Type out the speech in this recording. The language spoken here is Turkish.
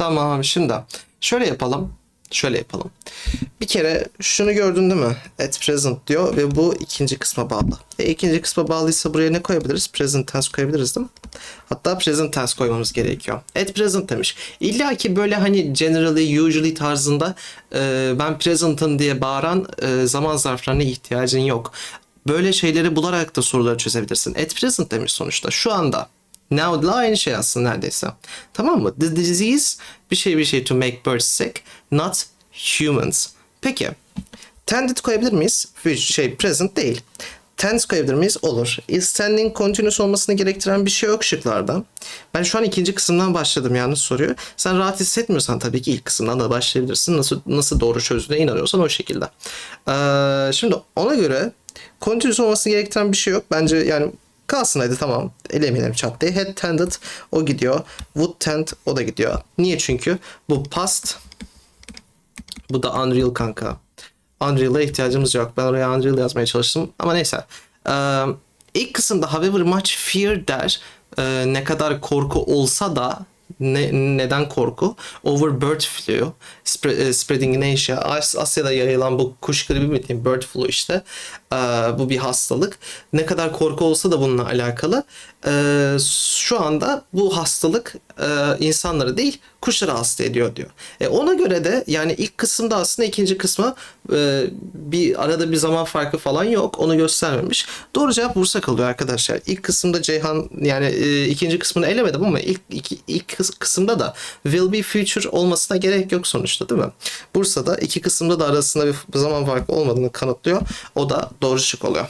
Tamam şimdi şöyle yapalım. Şöyle yapalım. Bir kere şunu gördün değil mi? At present diyor ve bu ikinci kısma bağlı. E ikinci kısma bağlıysa buraya ne koyabiliriz? Present tense koyabiliriz değil mi? Hatta present tense koymamız gerekiyor. At present demiş. İlla ki böyle hani generally, usually tarzında e, ben present'ım diye bağıran e, zaman zarflarına ihtiyacın yok. Böyle şeyleri bularak da soruları çözebilirsin. At present demiş sonuçta. Şu anda. Now'la aynı şey aslında neredeyse. Tamam mı? The disease bir şey bir şey to make birds sick, not humans. Peki. Tended koyabilir miyiz? Bir şey present değil. Tense koyabilir miyiz? Olur. Is standing continuous olmasını gerektiren bir şey yok şıklarda. Ben şu an ikinci kısımdan başladım yalnız soruyor. Sen rahat hissetmiyorsan tabii ki ilk kısımdan da başlayabilirsin. Nasıl nasıl doğru çözdüğüne inanıyorsan o şekilde. Ee, şimdi ona göre continuous olmasını gerektiren bir şey yok. Bence yani kalsın hadi tamam. Elemeyelim çat diye. Had tended o gidiyor. Would tend o da gidiyor. Niye? Çünkü bu past bu da Unreal kanka. Unreal'a ihtiyacımız yok. Ben oraya Unreal yazmaya çalıştım. Ama neyse. Ee, ilk kısımda however much fear der. Ee, ne kadar korku olsa da ne, neden korku? Over bird flu, spread, e, spreading in Asia, As- Asya'da yayılan bu kuş gribi mi diyeyim, bird flu işte. Ee, bu bir hastalık. Ne kadar korku olsa da bununla alakalı. Ee, şu anda bu hastalık e, insanları değil, kuşları hasta ediyor diyor. E, ona göre de yani ilk kısımda aslında ikinci kısma e, bir arada bir zaman farkı falan yok. Onu göstermemiş. Doğru cevap Bursa kalıyor arkadaşlar. İlk kısımda Ceyhan yani e, ikinci kısmını elemedim ama ilk iki, ilk kıs- kısımda da will be future olmasına gerek yok sonuçta değil mi? Bursa'da iki kısımda da arasında bir zaman farkı olmadığını kanıtlıyor. O da doğru şık oluyor.